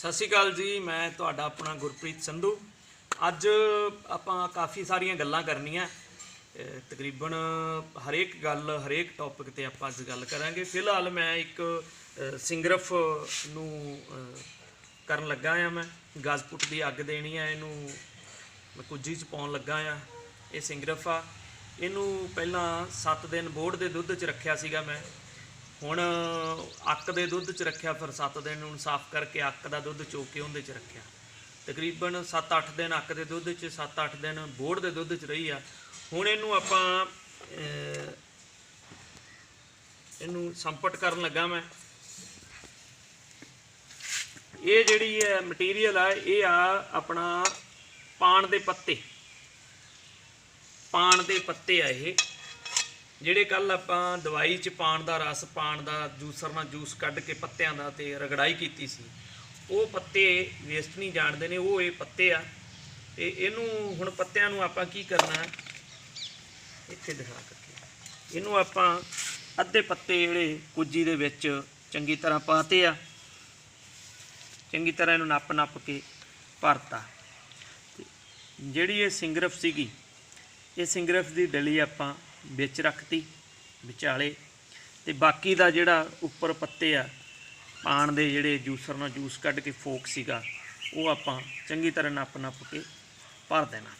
ਸਤਿ ਸ਼੍ਰੀ ਅਕਾਲ ਜੀ, ਮੈਂ ਤੁਹਾਡਾ ਆਪਣਾ ਗੁਰਪ੍ਰੀਤ ਸੰਧੂ। ਅੱਜ ਆਪਾਂ ਕਾਫੀ ਸਾਰੀਆਂ ਗੱਲਾਂ ਕਰਨੀਆਂ। ਤਕਰੀਬਨ ਹਰੇਕ ਗੱਲ, ਹਰੇਕ ਟੌਪਿਕ ਤੇ ਆਪਾਂ ਅੱਜ ਗੱਲ ਕਰਾਂਗੇ। ਫਿਲਹਾਲ ਮੈਂ ਇੱਕ ਸਿੰਗਰਫ ਨੂੰ ਕਰਨ ਲੱਗਾ ਆ ਮੈਂ। ਗਾਜ਼ਪੁੱਟ ਦੀ ਅੱਗ ਦੇਣੀ ਆ, ਇਹਨੂੰ ਮੈਂ ਕੁੱਜੀ ਚ ਪਾਉਣ ਲੱਗਾ ਆ। ਇਹ ਸਿੰਗਰਫ ਆ। ਇਹਨੂੰ ਪਹਿਲਾਂ 7 ਦਿਨ ਬੋੜ ਦੇ ਦੁੱਧ ਚ ਰੱਖਿਆ ਸੀਗਾ ਮੈਂ। ਹੁਣ ਅੱਕ ਦੇ ਦੁੱਧ ਚ ਰੱਖਿਆ ਫਿਰ 7 ਦਿਨ ਨੂੰ ਸਾਫ਼ ਕਰਕੇ ਅੱਕ ਦਾ ਦੁੱਧ ਚੋ ਕੇ ਉਹਦੇ ਚ ਰੱਖਿਆ। ਤਕਰੀਬਨ 7-8 ਦਿਨ ਅੱਕ ਦੇ ਦੁੱਧ ਚ 7-8 ਦਿਨ ਬੋੜ ਦੇ ਦੁੱਧ ਚ ਰਹੀ ਆ। ਹੁਣ ਇਹਨੂੰ ਆਪਾਂ ਇਹਨੂੰ ਸੰਪਟ ਕਰਨ ਲੱਗਾ ਮੈਂ। ਇਹ ਜਿਹੜੀ ਹੈ ਮਟੀਰੀਅਲ ਆ, ਇਹ ਆ ਆਪਣਾ ਪਾਣ ਦੇ ਪੱਤੇ। ਪਾਣ ਦੇ ਪੱਤੇ ਆ ਇਹ। ਜਿਹੜੇ ਕੱਲ ਆਪਾਂ ਦਵਾਈ ਚ ਪਾਣ ਦਾ ਰਸ, ਪਾਣ ਦਾ ਜੂਸਰ ਨਾਲ ਜੂਸ ਕੱਢ ਕੇ ਪੱਤਿਆਂ ਦਾ ਤੇ ਰਗੜਾਈ ਕੀਤੀ ਸੀ, ਉਹ ਪੱਤੇ ਵੇਸਟ ਨਹੀਂ ਜਾਣਦੇ ਨੇ, ਉਹ ਇਹ ਪੱਤੇ ਆ। ਤੇ ਇਹਨੂੰ ਹੁਣ ਪੱਤਿਆਂ ਨੂੰ ਆਪਾਂ ਕੀ ਕਰਨਾ ਇੱਥੇ ਦਿਖਾ ਕਰਕੇ। ਇਹਨੂੰ ਆਪਾਂ ਅੱਧੇ ਪੱਤੇ ਜਿਹੜੇ ਕੁੱਜੀ ਦੇ ਵਿੱਚ ਚੰਗੀ ਤਰ੍ਹਾਂ ਪਾਤੇ ਆ। ਚੰਗੀ ਤਰ੍ਹਾਂ ਇਹਨੂੰ ਨੱਪ ਨੱਪ ਕੇ ਭਰਤਾ। ਜਿਹੜੀ ਇਹ ਸਿੰਗਰਫ ਸੀਗੀ, ਇਹ ਸਿੰਗਰਫ ਦੀ ਡਲੀ ਆਪਾਂ ਵਿੱਚ ਰੱਖਤੀ, ਵਿਚਾਲੇ। ਤੇ ਬਾਕੀ ਦਾ ਜਿਹੜਾ ਉੱਪਰ ਪੱਤੇ ਆ, ਪਾਣ ਦੇ ਜਿਹੜੇ ਜੂਸਰ ਨਾਲ ਜੂਸ ਕੱਢ ਕੇ ਫੋਕ ਸੀਗਾ, ਉਹ ਆਪਾਂ ਚੰਗੀ ਤਰ੍ਹਾਂ ਨੱਪ ਨੱਪ ਕੇ ਭਰ ਦੇਣਾ।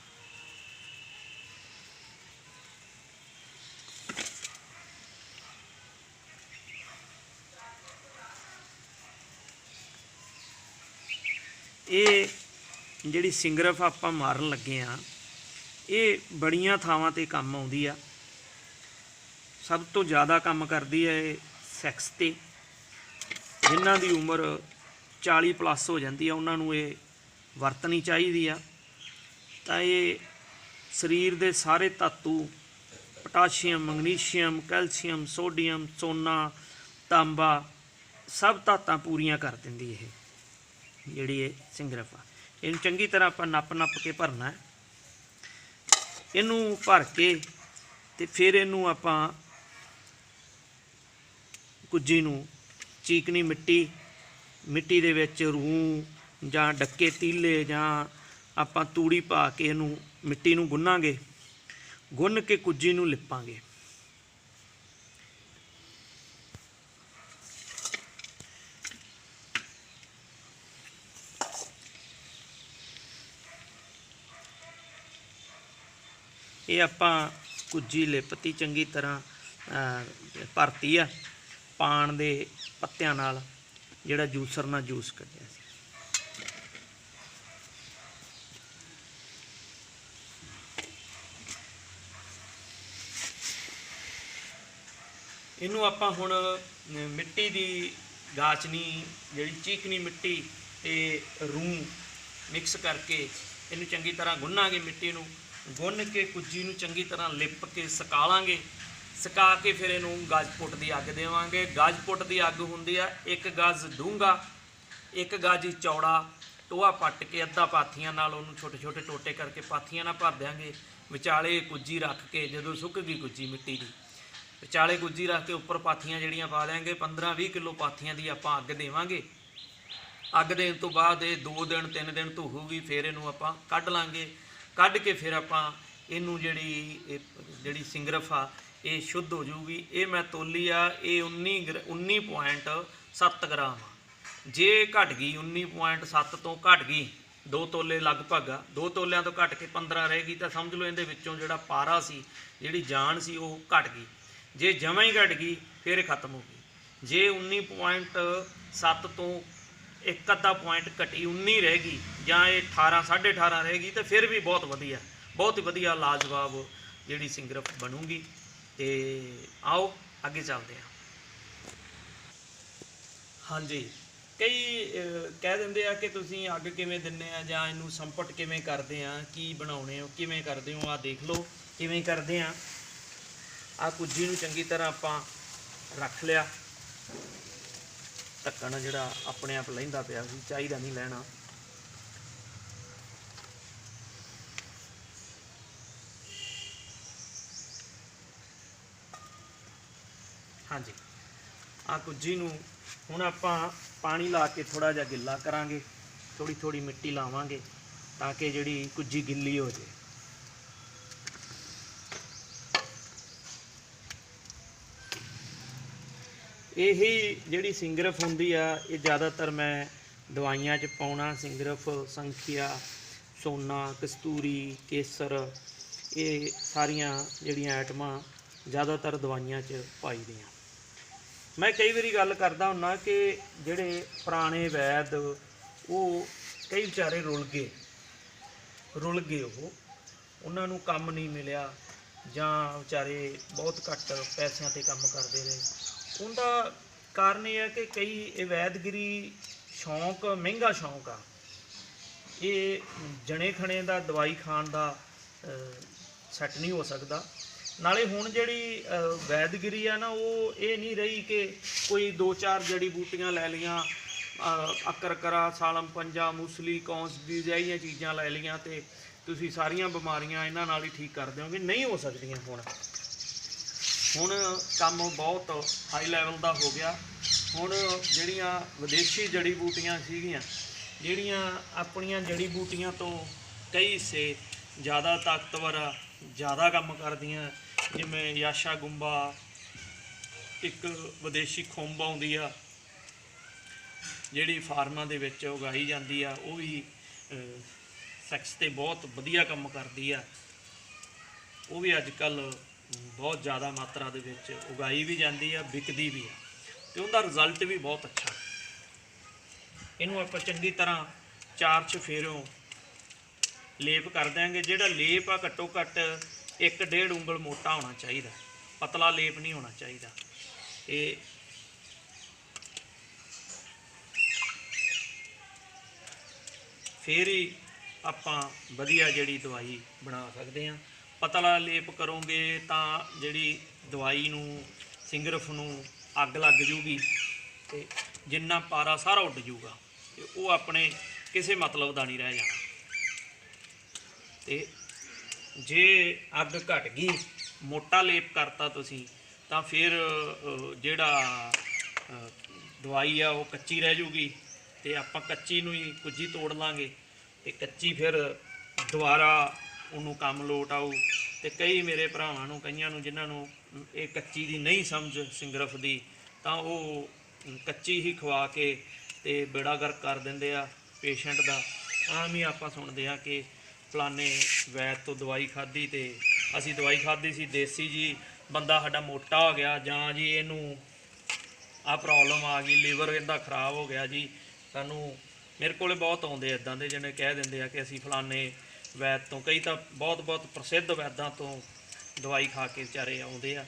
ਇਹ ਜਿਹੜੀ ਸਿੰਗਰਫ ਆਪਾਂ ਮਾਰਨ ਲੱਗੇ ਆ, ਇਹ ਬੜੀਆਂ ਥਾਵਾਂ ਤੇ ਕੰਮ ਆਉਂਦੀ ਆ। ਸਭ ਤੋਂ ਜ਼ਿਆਦਾ ਕੰਮ ਕਰਦੀ ਹੈ ਇਹ ਸੈਕਸ ਤੇ। ਜਿਨ੍ਹਾਂ ਦੀ ਉਮਰ 40 ਪਲੱਸ ਹੋ ਜਾਂਦੀ ਆ ਉਹਨਾਂ ਨੂੰ ਇਹ ਵਰਤਣੀ ਚਾਹੀਦੀ ਆ। ਤਾਂ ਇਹ ਸਰੀਰ ਦੇ ਸਾਰੇ ਧਾਤੂ, ਪੋਟਾਸ਼ੀਅਮ, ਮੈਗਨੀਸ਼ੀਅਮ, ਕੈਲਸ਼ੀਅਮ, ਸੋਡੀਅਮ, ਸੋਨਾ, ਤਾਂਬਾ, ਸਭ ਧਾਤਾਂ ਪੂਰੀਆਂ ਕਰ ਦਿੰਦੀ ਇਹ, ਜਿਹੜੀ ਇਹ ਸਿੰਗਰਫ ਆ। ਇਹਨੂੰ ਚੰਗੀ ਤਰ੍ਹਾਂ ਆਪਾਂ ਨੱਪ ਨੱਪ ਕੇ ਭਰਨਾ ਹੈ। ਇਹਨੂੰ ਭਰ ਕੇ ਤੇ ਫਿਰ ਇਹਨੂੰ ਆਪਾਂ ਕੁੱਜੀ ਨੂੰ ਚੀਕਣੀ ਮਿੱਟੀ ਮਿੱਟੀ ਦੇ ਵਿੱਚ ਰੂੰ ਜਾਂ ਡੱਕੇ ਤੀਲੇ ਜਾਂ ਆਪਾਂ ਤੂੜੀ ਪਾ ਕੇ ਇਹਨੂੰ ਮਿੱਟੀ ਨੂੰ ਗੁੰਨਾਂਗੇ, ਗੁੰਨ ਕੇ ਕੁੱਜੀ ਨੂੰ ਲਿਪਾਂਗੇ। ਇਹ ਆਪਾਂ ਕੁੱਜੀ ਲਿਪਤੀ ਚੰਗੀ ਤਰ੍ਹਾਂ ਭਰਤੀ ਆ। ਪਾਣ ਦੇ ਪੱਤਿਆਂ ਨਾਲ ਜਿਹੜਾ ਜੂਸਰ ਨਾਲ ਜੂਸ ਕੱਢਿਆ ਸੀ। ਇਹਨੂੰ ਆਪਾਂ ਹੁਣ ਮਿੱਟੀ ਦੀ ਗਾਚਨੀ, ਜਿਹੜੀ ਚੀਕਨੀ ਮਿੱਟੀ ਤੇ ਰੂੰ ਮਿਕਸ ਕਰਕੇ ਇਹਨੂੰ ਚੰਗੀ ਤਰ੍ਹਾਂ ਗੁੰਨਾਂਗੇ ਮਿੱਟੀ ਨੂੰ। ਗੁੰਨ ਕੇ ਕੁੱਜੀ ਨੂੰ ਚੰਗੀ ਤਰ੍ਹਾਂ ਲਿਪ ਕੇ ਸਕਾਲਾਂਗੇ। ਸੁਕਾ ਕੇ ਫਿਰ ਇਹਨੂੰ ਗਾਜਪੁੱਟ ਦੀ ਅੱਗ ਦੇਵਾਂਗੇ। ਗਾਜਪੁੱਟ ਦੀ ਅੱਗ ਹੁੰਦੀ ਆ, ਇੱਕ ਗਜ਼ ਡੂੰਘਾ, ਇੱਕ ਗਜ਼ ਚੌੜਾ, ਟੋਆ ਪੱਟ ਕੇ ਅੱਧਾ ਪਾਥੀਆਂ ਨਾਲ ਉਹਨੂੰ ਛੋਟੇ ਛੋਟੇ ਟੋਟੇ ਕਰਕੇ ਪਾਥੀਆਂ ਨਾਲ ਭਰ ਦਿਆਂਗੇ। ਵਿਚਾਲੇ ਕੁੱਜੀ ਰੱਖ ਕੇ, ਜਦੋਂ ਸੁੱਕ ਗਈ ਕੁੱਜੀ ਮਿੱਟੀ ਦੀ, ਵਿਚਾਲੇ ਗੁੱਜੀ ਰੱਖ ਕੇ ਉੱਪਰ ਪਾਥੀਆਂ ਜਿਹੜੀਆਂ ਪਾ ਦਿਆਂਗੇ 15-20 ਕਿਲੋ ਪਾਥੀਆਂ ਦੀ ਆਪਾਂ ਅੱਗ ਦੇਵਾਂਗੇ। ਅੱਗ ਦੇਣ ਤੋਂ ਬਾਅਦ ਇਹ 2 ਦਿਨ 3 ਦਿਨ ਧੂਹੂਗੀ ਫਿਰ ਇਹਨੂੰ ਆਪਾਂ ਕੱਢ ਲਾਂਗੇ। ਕੱਢ ਕੇ ਫਿਰ ਆਪਾਂ ਇਹਨੂੰ ਜਿਹੜੀ ਜਿਹੜੀ ਸਿੰਗਰਫ ਆ ਇਹ ਸ਼ੁੱਧ ਹੋ ਜਾਊਗੀ। ਇਹ ਮੈਂ ਤੋਲੀ ਆ, ਇਹ 19 ਗ੍ਰ- 19.7 ਗ੍ਰਾਮ ਆ। ਜੇ ਘਟ ਗਈ 19.7 ਤੋਂ ਘਟ ਗਈ, ਦੋ ਤੋਲੇ ਲਗਭਗ ਆ, ਦੋ ਤੋਲਿਆਂ ਤੋਂ ਘਟ ਕੇ 15 ਰਹਿ ਗਈ, ਤਾਂ ਸਮਝ ਲਓ ਇਹਦੇ ਵਿੱਚੋਂ ਜਿਹੜਾ ਪਾਰਾ ਸੀ, ਜਿਹੜੀ ਜਾਨ ਸੀ, ਉਹ ਘਟ ਗਈ। ਜੇ ਜਮਾਂ ਹੀ ਘਟ ਗਈ, ਫਿਰ ਖਤਮ ਹੋ ਗਈ। ਜੇ 19.7 ਤੋਂ ਇੱਕ ਅੱਧਾ ਪੁਆਇੰਟ ਘਟੀ 19 ਰਹਿ ਗਈ, ਜਾਂ ਇਹ 18 18.5 ਰਹਿ ਗਈ, ਤਾਂ ਫਿਰ ਵੀ ਬਹੁਤ ਵਧੀਆ, ਬਹੁਤ ਹੀ ਵਧੀਆ ਲਾਜਵਾਬ ਜਿਹੜੀ ਸਿੰਗਰਫ ਬਣੂਗੀ। ਤੇ ਆਓ ਅੱਗੇ ਚੱਲਦੇ ਹਾਂ। ਹਾਂਜੀ। ਕਈ ਕਹਿ ਦਿੰਦੇ ਆ ਕਿ ਤੁਸੀਂ ਅੱਗ ਕਿਵੇਂ ਦਿੰਨੇ ਆ ਜਾਂ ਇਹਨੂੰ ਸੰਪਟ ਕਿਵੇਂ ਕਰਦੇ ਆ, ਕੀ ਬਣਾਉਣੇ ਹੋ, ਕਿਵੇਂ ਕਰਦੇ ਹੋ ਆ ਦੇਖ ਲਓ, ਕਿਵੇਂ ਕਰਦੇ ਆ। ਆ ਕੁੱਜੀ ਨੂੰ ਚੰਗੀ ਤਰ੍ਹਾਂ ਆਪਾਂ ਰੱਖ ਲਿਆ। ਢੱਕਣ ਜਿਹੜਾ ਆਪਣੇ ਆਪ ਲੈਂਦਾ ਪਿਆ ਸੀ, ਚਾਹੀਦਾ ਨਹੀਂ ਲੈਣਾ। ਹਾਂਜੀ। ਆ ਕੁੱਜੀ ਨੂੰ ਹੁਣ ਆਪਾਂ ਪਾਣੀ ਲਾ ਕੇ ਥੋੜਾ ਜਿਹਾ ਗਿੱਲਾ ਕਰਾਂਗੇ ਥੋੜੀ ਥੋੜੀ ਮਿੱਟੀ ਲਾਵਾਂਗੇ ਤਾਂ ਕਿ ਜਿਹੜੀ ਕੁੱਜੀ ਗਿੱਲੀ ਹੋ ਜੇ ਇਹੀ ਜਿਹੜੀ ਸਿੰਗਰਫ ਹੁੰਦੀ ਆ, ਇਹ ਜ਼ਿਆਦਾਤਰ ਮੈਂ ਦਵਾਈਆਂ 'ਚ ਪਾਉਣਾ, ਸਿੰਗਰਫ, ਸੰਖਿਆ, ਸੋਨਾ, ਕਸਤੂਰੀ, ਕੇਸਰ, ਇਹ ਸਾਰੀਆਂ ਜਿਹੜੀਆਂ ਆਈਟਮਾਂ ਜ਼ਿਆਦਾਤਰ ਦਵਾਈਆਂ 'ਚ ਪਾਈ ਦੀਆਂ। ਮੈਂ ਕਈ ਵਾਰੀ ਗੱਲ ਕਰਦਾ ਹੁੰਨਾ ਕਿ ਜਿਹੜੇ ਪੁਰਾਣੇ ਵੈਦ, ਉਹ ਕਈ ਵਿਚਾਰੇ ਰੁਲ ਗਏ। ਰੁਲ ਗਏ ਉਹ। ਉਹਨਾਂ ਨੂੰ ਕੰਮ ਨਹੀਂ ਮਿਲਿਆ ਜਾਂ ਵਿਚਾਰੇ ਬਹੁਤ ਘੱਟ ਪੈਸਿਆਂ ਤੇ ਕੰਮ ਕਰਦੇ ਰਹੇ। ਉਹਦਾ ਕਾਰਨ ਇਹ ਹੈ ਕਿ ਕਈ ਇਹ ਵੈਦਗਿਰੀ ਸ਼ੌਂਕ, ਮਹਿੰਗਾ ਸ਼ੌਂਕ ਆ। ਇਹ ਜਣੇ ਖਣੇ ਦਾ, ਦਵਾਈ ਖਾਣ ਦਾ ਸੈੱਟ ਨਹੀਂ ਹੋ ਸਕਦਾ। ਨਾਲੇ ਹੁਣ ਜਿਹੜੀ ਵੈਦਗਿਰੀ ਆ ਨਾ ਉਹ ਇਹ ਨਹੀਂ ਰਹੀ ਕਿ ਕੋਈ ਦੋ ਚਾਰ ਜੜੀ ਬੂਟੀਆਂ ਲੈ ਲੀਆਂ ਅ, ਅਕਰਕਰਾ ਸਾਲਮ ਪੰਜਾ ਮੁਸਲੀ ਕੌਂਸ ਬੀਜ ਜਿਹੀਆਂ ਚੀਜ਼ਾਂ ਲੈ ਲੀਆਂ ਤੇ ਤੁਸੀਂ ਸਾਰੀਆਂ ਬਿਮਾਰੀਆਂ ਇਹਨਾਂ ਨਾਲ ਹੀ ਠੀਕ ਕਰ ਦਿਓਗੇ। ਨਹੀਂ ਹੋ ਸਕਦੀਆਂ ਹੁਣ। ਹੁਣ ਕੰਮ ਬਹੁਤ ਹਾਈ ਲੈਵਲ ਦਾ ਹੋ ਗਿਆ। ਹੁਣ ਜਿਹੜੀਆਂ ਵਿਦੇਸ਼ੀ ਜੜੀ ਬੂਟੀਆਂ ਸੀਗੀਆਂ ਜਿਹੜੀਆਂ ਆਪਣੀਆਂ ਜੜੀ ਬੂਟੀਆਂ ਤੋਂ ਕਈ ਸੇ ਜ਼ਿਆਦਾ ਤਾਕਤਵਰ ਆ, ਜ਼ਿਆਦਾ ਕੰਮ ਕਰਦੀਆਂ, ਜਿਵੇਂ ਯਾਸ਼ਾ ਗੁੰਬਾ, ਇੱਕ ਵਿਦੇਸ਼ੀ ਖੁੰਬ ਆਉਂਦੀ ਆ, ਜਿਹੜੀ ਫਾਰਮਾਂ ਦੇ ਵਿੱਚ ਉਗਾਈ ਜਾਂਦੀ ਆ, ਉਹ ਵੀ ਸੈਕਸ ਤੇ ਬਹੁਤ ਵਧੀਆ ਕੰਮ ਕਰਦੀ ਆ। ਉਹ ਵੀ ਅੱਜ ਕੱਲ ਬਹੁਤ ਜ਼ਿਆਦਾ ਮਾਤਰਾ ਦੇ ਵਿੱਚ ਉਗਾਈ ਵੀ ਜਾਂਦੀ ਆ, ਵਿਕਦੀ ਵੀ ਆ, ਤੇ ਉਹਦਾ ਰਿਜ਼ਲਟ ਵੀ ਬਹੁਤ ਅੱਛਾ। ਇਹਨੂੰ ਆਪਾਂ ਚੰਗੀ ਤਰ੍ਹਾਂ ਚਾਰ ਚ ਫੇਰੋਂ ਲੇਪ ਕਰ ਦਿਆਂਗੇ। ਜਿਹੜਾ ਲੇਪ ਆ ਘੱਟੋ ਘੱਟ 1.5 ਉਂਗਲ ਮੋਟਾ ਹੋਣਾ ਚਾਹੀਦਾ। ਪਤਲਾ ਲੇਪ ਨਹੀਂ ਹੋਣਾ ਚਾਹੀਦਾ। ਇਹ ਫੇਰ ਹੀ ਆਪਾਂ ਵਧੀਆ ਜਿਹੜੀ ਦਵਾਈ ਬਣਾ ਸਕਦੇ ਹਾਂ। ਪਤਲਾ ਲੇਪ ਕਰੋਗੇ ਤਾਂ ਜਿਹੜੀ ਦਵਾਈ ਨੂੰ, ਸਿੰਗਰਫ ਨੂੰ ਅੱਗ ਲੱਗ ਜੂਗੀ ਤੇ ਜਿੰਨਾ ਪਾਰਾ ਸਾਰਾ ਉੱਡ ਜੂਗਾ ਤੇ ਉਹ ਆਪਣੇ ਕਿਸੇ ਮਤਲਬ ਦਾ ਨਹੀਂ ਰਹਿ ਜਾਣਾ। ਤੇ ਜੇ ਅੱਗ ਘਟ ਗਈ, ਮੋਟਾ ਲੇਪ ਕਰਤਾ ਤੁਸੀਂ, ਤਾਂ ਫਿਰ ਜਿਹੜਾ ਦਵਾਈ ਆ ਉਹ ਕੱਚੀ ਰਹਿ ਜੂਗੀ ਤੇ ਆਪਾਂ ਕੱਚੀ ਨੂੰ ਹੀ ਕੁੱਜੀ ਤੋੜ ਲਾਂਗੇ ਤੇ ਕੱਚੀ ਫਿਰ ਦੁਬਾਰਾ ਉਹਨੂੰ ਕੰਮ ਲੋਟ ਆਊ। ਤੇ ਕਈ ਮੇਰੇ ਭਰਾਵਾਂ ਨੂੰ, ਕਈਆਂ ਨੂੰ ਜਿਨ੍ਹਾਂ ਨੂੰ ਇਹ ਕੱਚੀ ਦੀ ਨਹੀਂ ਸਮਝ ਸਿੰਗਰਫ ਦੀ, ਤਾਂ ਉਹ ਕੱਚੀ ਹੀ ਖਵਾ ਕੇ ਤੇ ਬੇੜਾ ਗਰਕ ਕਰ ਦਿੰਦੇ ਆ ਪੇਸ਼ੈਂਟ ਦਾ। ਆਮ ਹੀ ਆਪਾਂ ਸੁਣਦੇ ਆ ਕਿ ਫਲਾਣੇ ਵੈਦ ਤੋਂ ਦਵਾਈ ਖਾਧੀ ਤੇ ਅਸੀਂ ਦਵਾਈ ਖਾਧੀ ਸੀ, ਦੇਸੀ ਜੀ, ਬੰਦਾ ਸਾਡਾ ਮੋਟਾ ਹੋ ਗਿਆ, ਜਾਂ ਜੀ ਇਹਨੂੰ ਆ ਪ੍ਰੋਬਲਮ ਆ ਗਈ ਲੀਵਰ ਇਹਦਾ ਖਰਾਬ ਹੋ ਗਿਆ ਜੀ। ਸਾਨੂੰ ਮੇਰੇ ਕੋਲੇ ਬਹੁਤ ਆਉਂਦੇ ਇਦਾਂ ਦੇ, ਜਿਹਨੇ ਕਹਿ ਦਿੰਦੇ ਆ ਕਿ ਅਸੀਂ ਫਲਾਣੇ ਵੈਦ ਤੋਂ, ਕਈ ਤਾਂ ਬਹੁਤ ਬਹੁਤ ਪ੍ਰਸਿੱਧ ਵੈਦਾਂ ਤੋਂ ਦਵਾਈ ਖਾ ਕੇ ਵਿਚਾਰੇ ਆਉਂਦੇ ਆ।